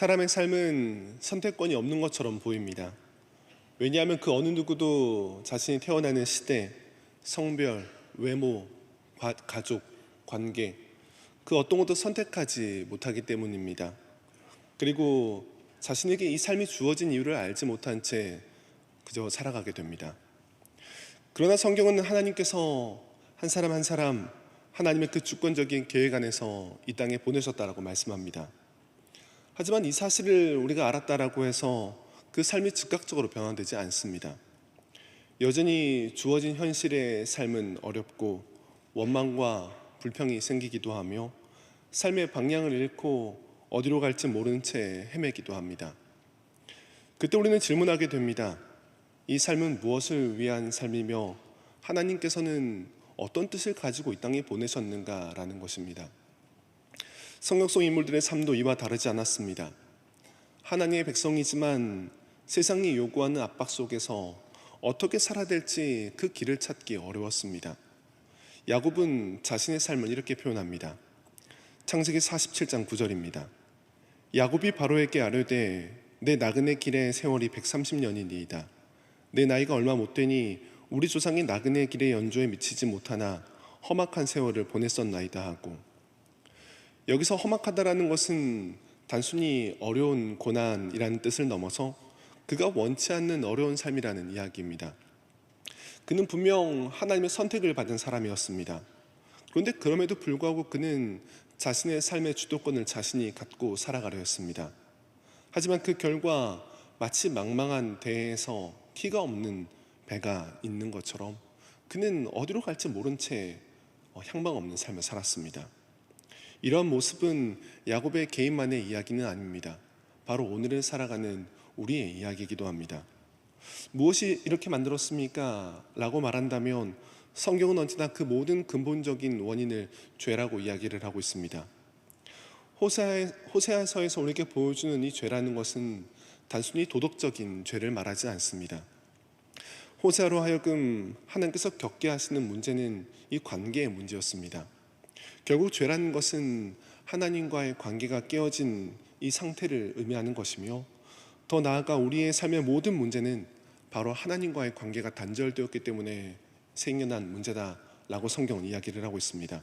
사람의 삶은 선택권이 없는 것처럼 보입니다. 왜냐하면 그 어느 누구도 자신이 태어나는 시대, 성별, 외모, 과- 가족, 관계, 그 어떤 것도 선택하지 못하기 때문입니다. 그리고 자신에게 이 삶이 주어진 이유를 알지 못한 채 그저 살아가게 됩니다. 그러나 성경은 하나님께서 한 사람 한 사람 하나님의 그 주권적인 계획 안에서 이 땅에 보내셨다라고 말씀합니다. 하지만 이 사실을 우리가 알았다라고 해서 그 삶이 즉각적으로 변화되지 않습니다. 여전히 주어진 현실의 삶은 어렵고 원망과 불평이 생기기도 하며 삶의 방향을 잃고 어디로 갈지 모르는 채 헤매기도 합니다. 그때 우리는 질문하게 됩니다. 이 삶은 무엇을 위한 삶이며 하나님께서는 어떤 뜻을 가지고 이 땅에 보내셨는가라는 것입니다. 성경 속 인물들의 삶도 이와 다르지 않았습니다. 하나님의 백성이지만 세상이 요구하는 압박 속에서 어떻게 살아야 될지 그 길을 찾기 어려웠습니다. 야곱은 자신의 삶을 이렇게 표현합니다. 창세기 47장 9절입니다. 야곱이 바로에게 아뢰되 내 나그네 길의 세월이 130년이니이다. 내 나이가 얼마 못 되니 우리 조상이 나그네 길의 연조에 미치지 못하나 험악한 세월을 보냈었나이다 하고 여기서 험악하다라는 것은 단순히 어려운 고난이라는 뜻을 넘어서 그가 원치 않는 어려운 삶이라는 이야기입니다. 그는 분명 하나님의 선택을 받은 사람이었습니다. 그런데 그럼에도 불구하고 그는 자신의 삶의 주도권을 자신이 갖고 살아가려 했습니다. 하지만 그 결과 마치 망망한 대에서 키가 없는 배가 있는 것처럼 그는 어디로 갈지 모른 채 어, 향방 없는 삶을 살았습니다. 이러한 모습은 야곱의 개인만의 이야기는 아닙니다. 바로 오늘을 살아가는 우리의 이야기이기도 합니다. 무엇이 이렇게 만들었습니까? 라고 말한다면 성경은 언제나 그 모든 근본적인 원인을 죄라고 이야기를 하고 있습니다. 호세아, 호세아서에서 우리에게 보여주는 이 죄라는 것은 단순히 도덕적인 죄를 말하지 않습니다. 호세아로 하여금 하나님께서 겪게 하시는 문제는 이 관계의 문제였습니다. 결국 죄라는 것은 하나님과의 관계가 깨어진 이 상태를 의미하는 것이며 더 나아가 우리의 삶의 모든 문제는 바로 하나님과의 관계가 단절되었기 때문에 생겨난 문제다라고 성경은 이야기를 하고 있습니다.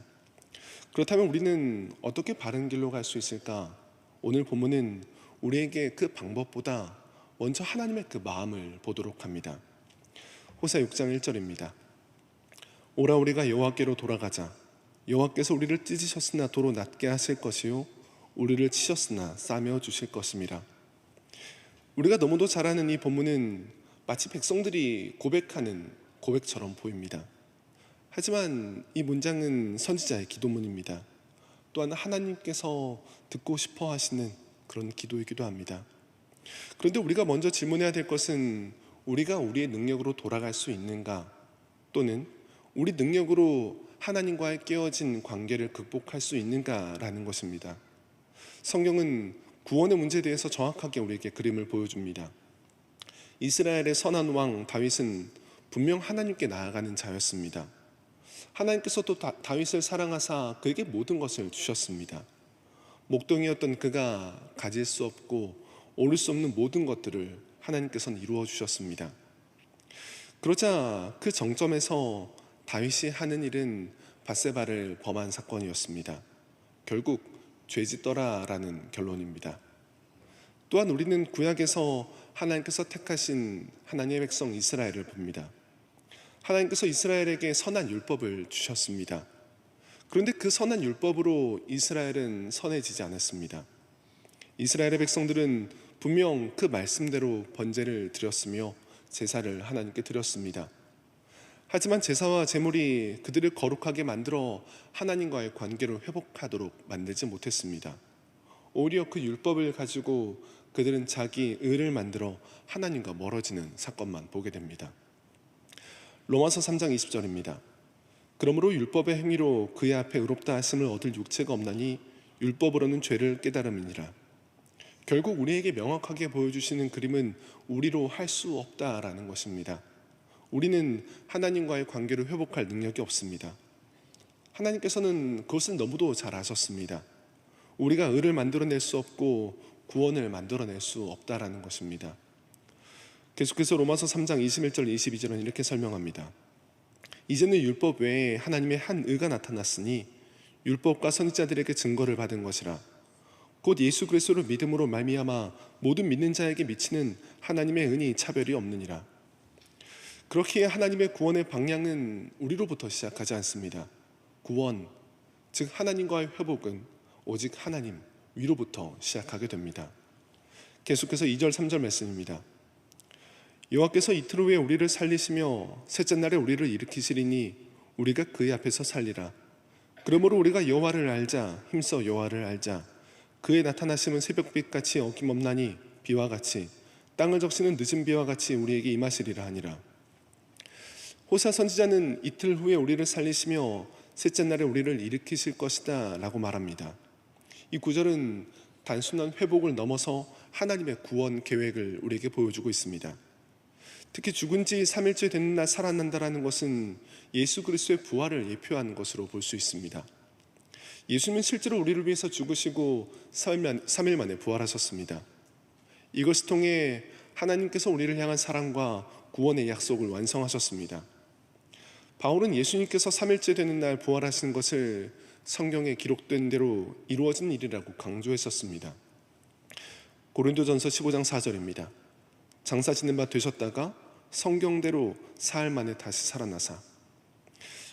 그렇다면 우리는 어떻게 바른 길로 갈 수 있을까? 오늘 본문은 우리에게 그 방법보다 먼저 하나님의 그 마음을 보도록 합니다. 호세 6장 1절입니다. 오라 우리가 여호와께로 돌아가자. 여호와께서 우리를 찢으셨으나 도로 낮게 하실 것이요 우리를 치셨으나 싸며 주실 것임이라. 우리가 너무도 잘 아는 이 본문은 마치 백성들이 고백하는 고백처럼 보입니다. 하지만 이 문장은 선지자의 기도문입니다. 또한 하나님께서 듣고 싶어 하시는 그런 기도이기도 합니다. 그런데 우리가 먼저 질문해야 될 것은 우리가 우리의 능력으로 돌아갈 수 있는가 또는 우리 능력으로 하나님과의 깨어진 관계를 극복할 수 있는가라는 것입니다. 성경은 구원의 문제에 대해서 정확하게 우리에게 그림을 보여줍니다. 이스라엘의 선한 왕 다윗은 분명 하나님께 나아가는 자였습니다. 하나님께서 또 다, 다윗을 사랑하사 그에게 모든 것을 주셨습니다. 목동이었던 그가 가질 수 없고 오를 수 없는 모든 것들을 하나님께서는 이루어 주셨습니다. 그러자 그 정점에서 다윗이 하는 일은 바세바를 범한 사건이었습니다. 결국 죄짓더라라는 결론입니다. 또한 우리는 구약에서 하나님께서 택하신 하나님의 백성 이스라엘을 봅니다. 하나님께서 이스라엘에게 선한 율법을 주셨습니다. 그런데 그 선한 율법으로 이스라엘은 선해지지 않았습니다. 이스라엘의 백성들은 분명 그 말씀대로 번제를 드렸으며 제사를 하나님께 드렸습니다. 하지만 제사와 제물이 그들을 거룩하게 만들어 하나님과의 관계를 회복하도록 만들지 못했습니다. 오히려 그 율법을 가지고 그들은 자기 의를 만들어 하나님과 멀어지는 사건만 보게 됩니다. 로마서 3장 20절입니다. 그러므로 율법의 행위로 그의 앞에 의롭다 하심을 얻을 육체가 없나니 율법으로는 죄를 깨달음이니라. 결국 우리에게 명확하게 보여주시는 그림은 우리로 할 수 없다라는 것입니다. 우리는 하나님과의 관계를 회복할 능력이 없습니다. 하나님께서는 그것을 너무도 잘 아셨습니다. 우리가 의를 만들어낼 수 없고 구원을 만들어낼 수 없다라는 것입니다. 계속해서 로마서 3장 21절 22절은 이렇게 설명합니다. 이제는 율법 외에 하나님의 한 의가 나타났으니 율법과 선지자들에게 증거를 받은 것이라 곧 예수 그리스도를 믿음으로 말미암아 모든 믿는 자에게 미치는 하나님의 은이 차별이 없느니라. 그렇기에 하나님의 구원의 방향은 우리로부터 시작하지 않습니다. 구원, 즉 하나님과의 회복은 오직 하나님 위로부터 시작하게 됩니다. 계속해서 2절 3절 말씀입니다. 여호와께서 이틀 후에 우리를 살리시며 셋째 날에 우리를 일으키시리니 우리가 그의 앞에서 살리라. 그러므로 우리가 여호와를 알자 힘써 여호와를 알자 그의 나타나심은 새벽빛 같이 어김없나니 비와 같이 땅을 적시는 늦은 비와 같이 우리에게 임하시리라 하니라. 호사 선지자는 이틀 후에 우리를 살리시며 셋째 날에 우리를 일으키실 것이다 라고 말합니다. 이 구절은 단순한 회복을 넘어서 하나님의 구원 계획을 우리에게 보여주고 있습니다. 특히 죽은 지 3일째 되는 날 살아난다라는 것은 예수 그리스도의 부활을 예표하는 것으로 볼 수 있습니다. 예수님은 실제로 우리를 위해서 죽으시고 3일 만에 부활하셨습니다. 이것을 통해 하나님께서 우리를 향한 사랑과 구원의 약속을 완성하셨습니다. 바울은 예수님께서 3일째 되는 날 부활하신 것을 성경에 기록된 대로 이루어진 일이라고 강조했었습니다. 고린도전서 15장 4절입니다. 장사 짓는 바 되셨다가 성경대로 사흘 만에 다시 살아나사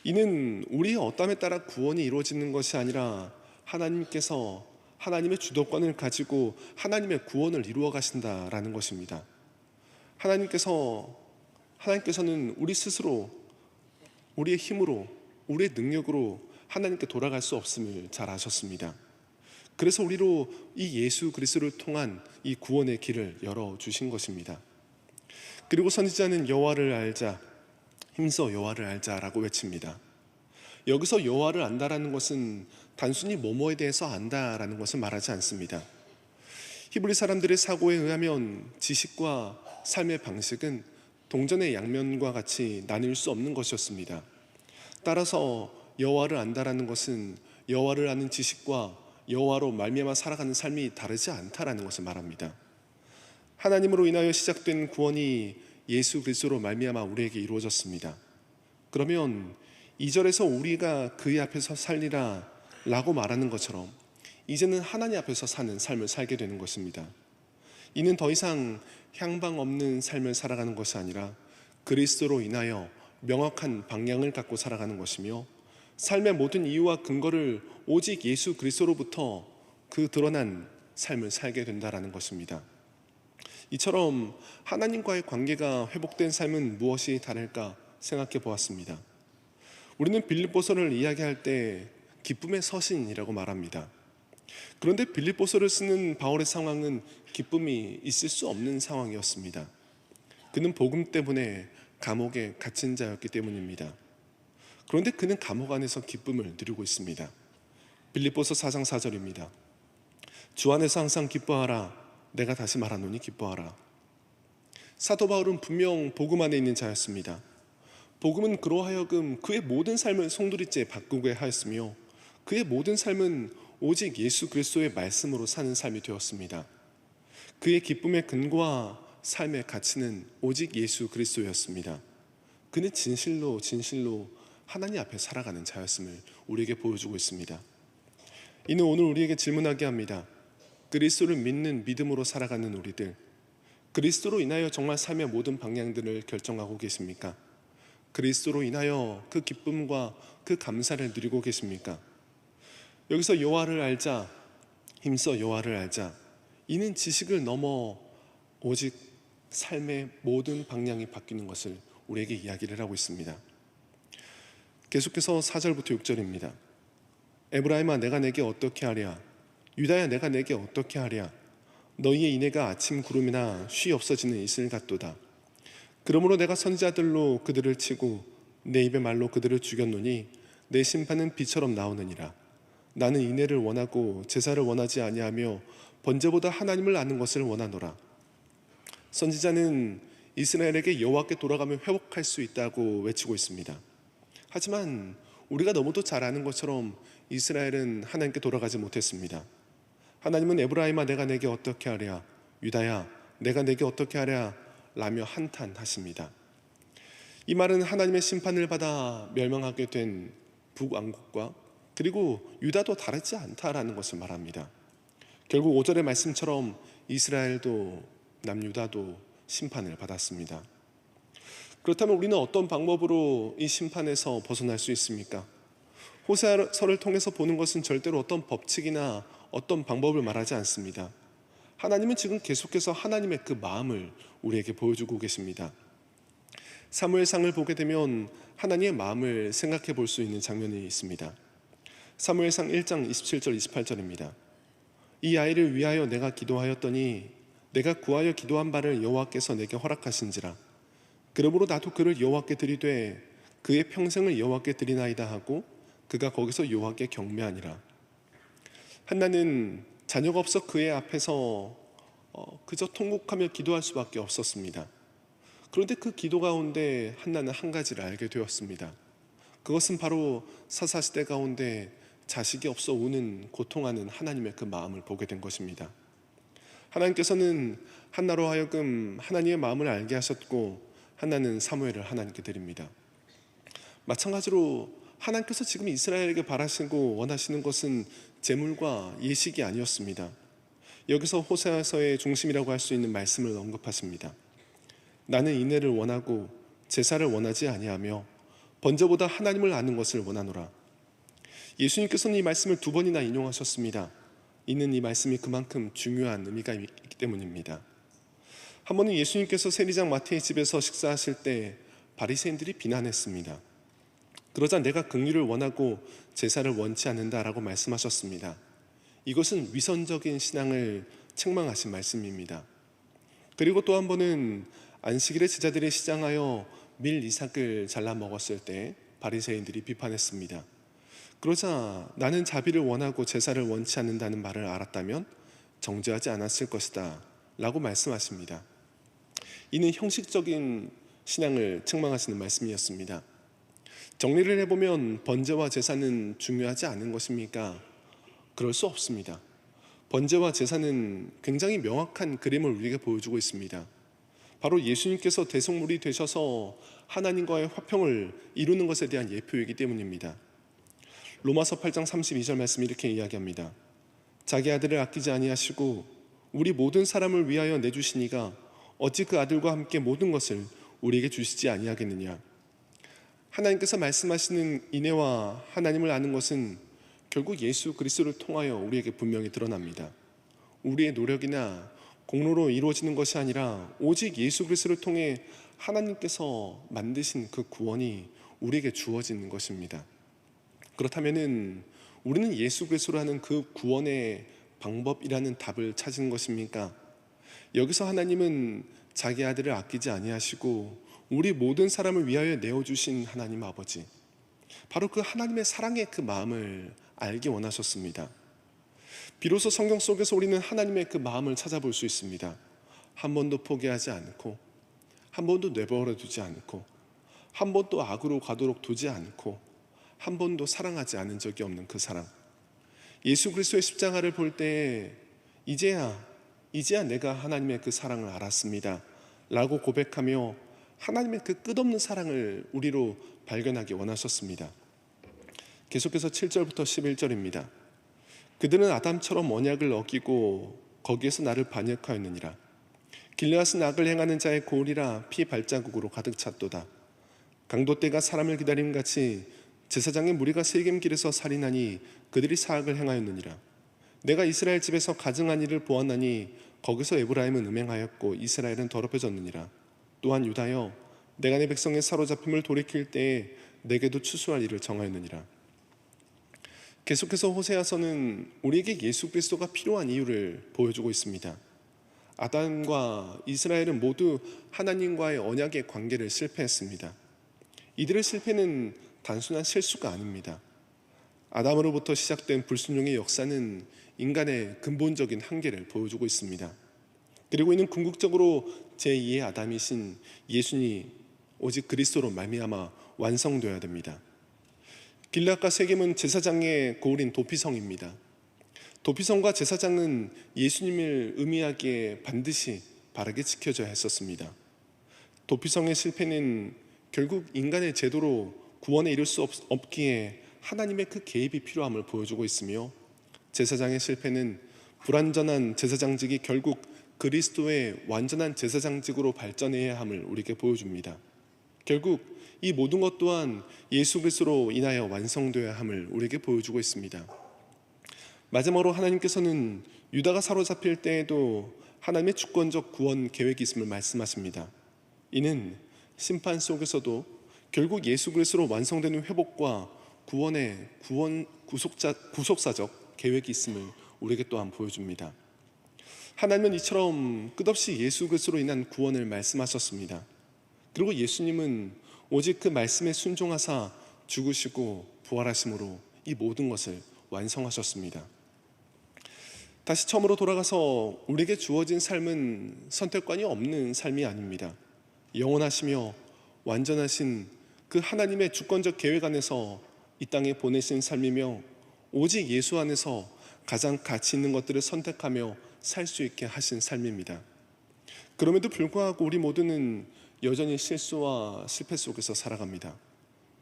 이는 우리의 어땀에 따라 구원이 이루어지는 것이 아니라 하나님께서 하나님의 주도권을 가지고 하나님의 구원을 이루어 가신다라는 것입니다. 하나님께서 하나님께서는 우리 스스로 우리의 힘으로 우리의 능력으로 하나님께 돌아갈 수 없음을 잘 아셨습니다. 그래서 우리로 이 예수 그리스도를 통한 이 구원의 길을 열어 주신 것입니다. 그리고 선지자는 여호와를 알자 힘써 여호와를 알자라고 외칩니다. 여기서 여호와를 안다라는 것은 단순히 뭐뭐에 대해서 안다라는 것을 말하지 않습니다. 히브리 사람들의 사고에 의하면 지식과 삶의 방식은 동전의 양면과 같이 나뉠 수 없는 것이었습니다. 따라서 여호와를 안다라는 것은 여호와를 아는 지식과 여호와로 말미암아 살아가는 삶이 다르지 않다라는 것을 말합니다. 하나님으로 인하여 시작된 구원이 예수 그리스도로 말미암아 우리에게 이루어졌습니다. 그러면 이절에서 우리가 그의 앞에서 살리라 라고 말하는 것처럼 이제는 하나님 앞에서 사는 삶을 살게 되는 것입니다. 이는 더 이상 향방 없는 삶을 살아가는 것이 아니라 그리스도로 인하여 명확한 방향을 갖고 살아가는 것이며 삶의 모든 이유와 근거를 오직 예수 그리스도로부터 그 드러난 삶을 살게 된다라는 것입니다. 이처럼 하나님과의 관계가 회복된 삶은 무엇이 다를까 생각해 보았습니다. 우리는 빌립보서를 이야기할 때 기쁨의 서신이라고 말합니다. 그런데 빌립보서를 쓰는 바울의 상황은 기쁨이 있을 수 없는 상황이었습니다. 그는 복음 때문에 감옥에 갇힌 자였기 때문입니다. 그런데 그는 감옥 안에서 기쁨을 누리고 있습니다. 빌립보서 4장 4절입니다. 주 안에서 항상 기뻐하라. 내가 다시 말하노니 기뻐하라. 사도 바울은 분명 복음 안에 있는 자였습니다. 복음은 그로 하여금 그의 모든 삶을 송두리째 바꾸게 하였으며 그의 모든 삶은 오직 예수 그리스도의 말씀으로 사는 삶이 되었습니다. 그의 기쁨의 근거와 삶의 가치는 오직 예수 그리스도였습니다. 그는 진실로 진실로 하나님 앞에 살아가는 자였음을 우리에게 보여주고 있습니다. 이는 오늘 우리에게 질문하게 합니다. 그리스도를 믿는 믿음으로 살아가는 우리들, 그리스도로 인하여 정말 삶의 모든 방향들을 결정하고 계십니까? 그리스도로 인하여 그 기쁨과 그 감사를 누리고 계십니까? 여기서 여호와를 알자, 힘써 여호와를 알자. 이는 지식을 넘어 오직 삶의 모든 방향이 바뀌는 것을 우리에게 이야기를 하고 있습니다. 계속해서 4절부터 6절입니다. 에브라임아 내가 내게 어떻게 하랴 유다야 내가 내게 어떻게 하랴 너희의 인애가 아침 구름이나 쉬 없어지는 이슬 같도다 그러므로 내가 선지자들로 그들을 치고 내 입의 말로 그들을 죽였노니 내 심판은 비처럼 나오느니라 나는 인애를 원하고 제사를 원하지 아니하며 번제보다 하나님을 아는 것을 원하노라 선지자는 이스라엘에게 여호와께 돌아가면 회복할 수 있다고 외치고 있습니다. 하지만 우리가 너무도 잘 아는 것처럼 이스라엘은 하나님께 돌아가지 못했습니다. 하나님은 에브라임아 내가 내게 어떻게 하랴 유다야 내가 내게 어떻게 하랴 라며 한탄하십니다. 이 말은 하나님의 심판을 받아 멸망하게 된 북왕국과 그리고 유다도 다르지 않다라는 것을 말합니다. 결국 5절의 말씀처럼 이스라엘도 남유다도 심판을 받았습니다. 그렇다면 우리는 어떤 방법으로 이 심판에서 벗어날 수 있습니까? 호세아서를 통해서 보는 것은 절대로 어떤 법칙이나 어떤 방법을 말하지 않습니다. 하나님은 지금 계속해서 하나님의 그 마음을 우리에게 보여주고 계십니다. 사무엘상을 보게 되면 하나님의 마음을 생각해 볼 수 있는 장면이 있습니다. 사무엘상 1장 27절 28절입니다. 이 아이를 위하여 내가 기도하였더니 내가 구하여 기도한 바를 여호와께서 내게 허락하신지라 그러므로 나도 그를 여호와께 드리되 그의 평생을 여호와께 드리나이다 하고 그가 거기서 여호와께 경매하니라 한나는 자녀가 없어 그의 앞에서 어, 그저 통곡하며 기도할 수밖에 없었습니다. 그런데 그 기도 가운데 한나는 한 가지를 알게 되었습니다. 그것은 바로 사사시대 가운데 자식이 없어 우는 고통하는 하나님의 그 마음을 보게 된 것입니다. 하나님께서는 한나로 하여금 하나님의 마음을 알게 하셨고 한나는 사무엘을 하나님께 드립니다. 마찬가지로 하나님께서 지금 이스라엘에게 바라시고 원하시는 것은 재물과 예식이 아니었습니다. 여기서 호세아서의 중심이라고 할 수 있는 말씀을 언급하십니다. 나는 인애를 원하고 제사를 원하지 아니하며 번제보다 하나님을 아는 것을 원하노라. 예수님께서는 이 말씀을 두 번이나 인용하셨습니다. 이는 이 말씀이 그만큼 중요한 의미가 있기 때문입니다. 한 번은 예수님께서 세리장 마태의 집에서 식사하실 때 바리새인들이 비난했습니다. 그러자 내가 긍휼을 원하고 제사를 원치 않는다라고 말씀하셨습니다. 이것은 위선적인 신앙을 책망하신 말씀입니다. 그리고 또 한 번은 안식일에 제자들이 시장하여 밀 이삭을 잘라 먹었을 때 바리새인들이 비판했습니다. 그러자 나는 자비를 원하고 제사를 원치 않는다는 말을 알았다면 정죄하지 않았을 것이다 라고 말씀하십니다. 이는 형식적인 신앙을 책망하시는 말씀이었습니다. 정리를 해보면 번제와 제사는 중요하지 않은 것입니까? 그럴 수 없습니다. 번제와 제사는 굉장히 명확한 그림을 우리에게 보여주고 있습니다. 바로 예수님께서 대속물이 되셔서 하나님과의 화평을 이루는 것에 대한 예표이기 때문입니다. 로마서 8장 32절 말씀이 이렇게 이야기합니다. 자기 아들을 아끼지 아니하시고 우리 모든 사람을 위하여 내주시니가 어찌 그 아들과 함께 모든 것을 우리에게 주시지 아니하겠느냐. 하나님께서 말씀하시는 인애와 하나님을 아는 것은 결국 예수 그리스도를 통하여 우리에게 분명히 드러납니다. 우리의 노력이나 공로로 이루어지는 것이 아니라 오직 예수 그리스도를 통해 하나님께서 만드신 그 구원이 우리에게 주어지는 것입니다. 그렇다면은 우리는 예수 그리스도라는 그 구원의 방법이라는 답을 찾은 것입니까? 여기서 하나님은 자기 아들을 아끼지 아니하시고 우리 모든 사람을 위하여 내어 주신 하나님 아버지 바로 그 하나님의 사랑의 그 마음을 알기 원하셨습니다. 비로소 성경 속에서 우리는 하나님의 그 마음을 찾아볼 수 있습니다. 한 번도 포기하지 않고 한 번도 내버려 두지 않고 한 번도 악으로 가도록 두지 않고 한 번도 사랑하지 않은 적이 없는 그 사랑. 예수 그리스도의 십자가를 볼 때 이제야 이제야 내가 하나님의 그 사랑을 알았습니다. 라고 고백하며 하나님의 그 끝없는 사랑을 우리로 발견하기 원하셨습니다. 계속해서 7절부터 11절입니다. 그들은 아담처럼 언약을 어기고 거기에서 나를 반역하였느니라. 길르앗은 악을 행하는 자의 고울이라 피 발자국으로 가득 찼도다. 강도 때가 사람을 기다림 같이 제사장의 무리가 세겜길에서 살인하니 그들이 사악을 행하였느니라. 내가 이스라엘 집에서 가증한 일을 보았나니 거기서 에브라임은 음행하였고 이스라엘은 더럽혀졌느니라. 또한 유다여 내가 내 백성의 사로잡힘을 돌이킬 때에 내게도 추수할 일을 정하였느니라. 계속해서 호세아서는 우리에게 예수 그리스도가 필요한 이유를 보여주고 있습니다. 아담과 이스라엘은 모두 하나님과의 언약의 관계를 실패했습니다. 이들의 실패는 단순한 실수가 아닙니다. 아담으로부터 시작된 불순종의 역사는 인간의 근본적인 한계를 보여주고 있습니다. 그리고 이는 궁극적으로 제2의 아담이신 예수님 오직 그리스도로 말미암아 완성되어야 됩니다. 길라과 세겜은 제사장의 고울인 도피성입니다. 도피성과 제사장은 예수님을 의미하기에 반드시 바르게 지켜져야 했었습니다. 도피성의 실패는 결국 인간의 제도로 구원에 이를 수 없, 없기에 하나님의 그 개입이 필요함을 보여주고 있으며 제사장의 실패는 불완전한 제사장직이 결국 그리스도의 완전한 제사장직으로 발전해야 함을 우리에게 보여줍니다. 결국 이 모든 것 또한 예수 그리스도로 인하여 완성되어야 함을 우리에게 보여주고 있습니다. 마지막으로 하나님께서는 유다가 사로잡힐 때에도 하나님의 주권적 구원 계획이 있음을 말씀하십니다. 이는 심판 속에서도 결국 예수 그리스도로 완성되는 회복과 구원의 구원 구속자 구속사적 계획이 있음을 우리에게 또한 보여줍니다. 하나님은 이처럼 끝없이 예수 그리스도로 인한 구원을 말씀하셨습니다. 그리고 예수님은 오직 그 말씀에 순종하사 죽으시고 부활하심으로 이 모든 것을 완성하셨습니다. 다시 처음으로 돌아가서 우리에게 주어진 삶은 선택관이 없는 삶이 아닙니다. 영원하시며 완전하신 그 하나님의 주권적 계획 안에서 이 땅에 보내신 삶이며 오직 예수 안에서 가장 가치 있는 것들을 선택하며 살 수 있게 하신 삶입니다. 그럼에도 불구하고 우리 모두는 여전히 실수와 실패 속에서 살아갑니다.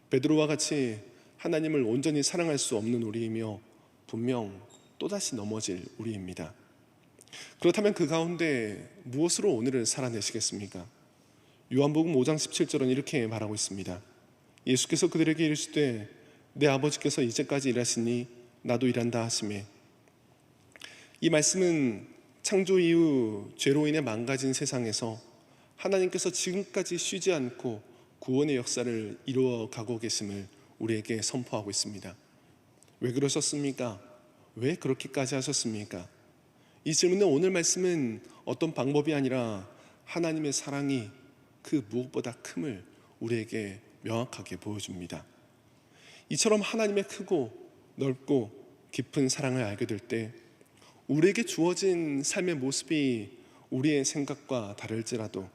베드로와 같이 하나님을 온전히 사랑할 수 없는 우리이며 분명 또다시 넘어질 우리입니다. 그렇다면 그 가운데 무엇으로 오늘을 살아내시겠습니까? 요한복음 5장 17절은 이렇게 말하고 있습니다. 예수께서 그들에게 이르시되 내 아버지께서 이제까지 일하시니 나도 일한다 하시매 이 말씀은 창조 이후 죄로 인해 망가진 세상에서 하나님께서 지금까지 쉬지 않고 구원의 역사를 이루어 가고 계심을 우리에게 선포하고 있습니다. 왜 그러셨습니까? 왜 그렇게까지 하셨습니까? 이 질문은 오늘 말씀은 어떤 방법이 아니라 하나님의 사랑이 그 무엇보다 큼을 우리에게 명확하게 보여줍니다. 이처럼 하나님의 크고 넓고 깊은 사랑을 알게 될 때 우리에게 주어진 삶의 모습이 우리의 생각과 다를지라도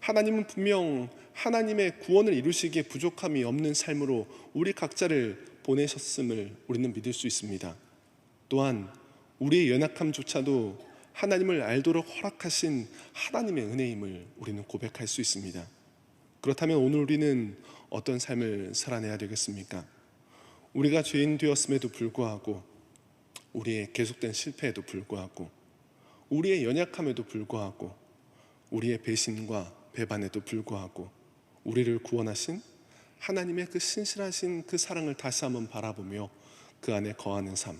하나님은 분명 하나님의 구원을 이루시기에 부족함이 없는 삶으로 우리 각자를 보내셨음을 우리는 믿을 수 있습니다. 또한 우리의 연약함조차도 하나님을 알도록 허락하신 하나님의 은혜임을 우리는 고백할 수 있습니다. 그렇다면 오늘 우리는 어떤 삶을 살아내야 되겠습니까? 우리가 죄인 되었음에도 불구하고 우리의 계속된 실패에도 불구하고 우리의 연약함에도 불구하고 우리의 배신과 배반에도 불구하고 우리를 구원하신 하나님의 그 신실하신 그 사랑을 다시 한번 바라보며 그 안에 거하는 삶.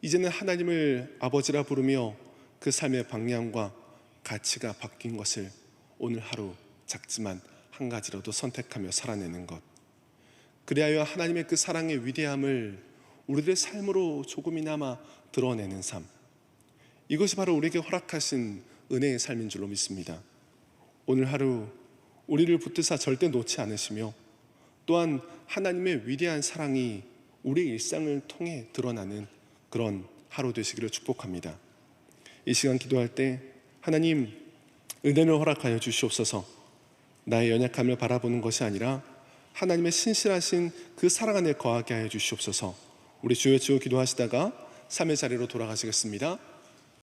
이제는 하나님을 아버지라 부르며 그 삶의 방향과 가치가 바뀐 것을 오늘 하루 작지만 한 가지라도 선택하며 살아내는 것. 그리하여 하나님의 그 사랑의 위대함을 우리들의 삶으로 조금이나마 드러내는 삶. 이것이 바로 우리에게 허락하신 은혜의 삶인 줄로 믿습니다. 오늘 하루 우리를 붙드사 절대 놓지 않으시며 또한 하나님의 위대한 사랑이 우리 일상을 통해 드러나는 그런 하루 되시기를 축복합니다. 이 시간 기도할 때 하나님 은혜를 허락하여 주시옵소서 나의 연약함을 바라보는 것이 아니라 하나님의 신실하신 그 사랑 안에 거하게 하여 주시옵소서 우리 주여 주여 기도하시다가 3의 자리로 돌아가시겠습니다.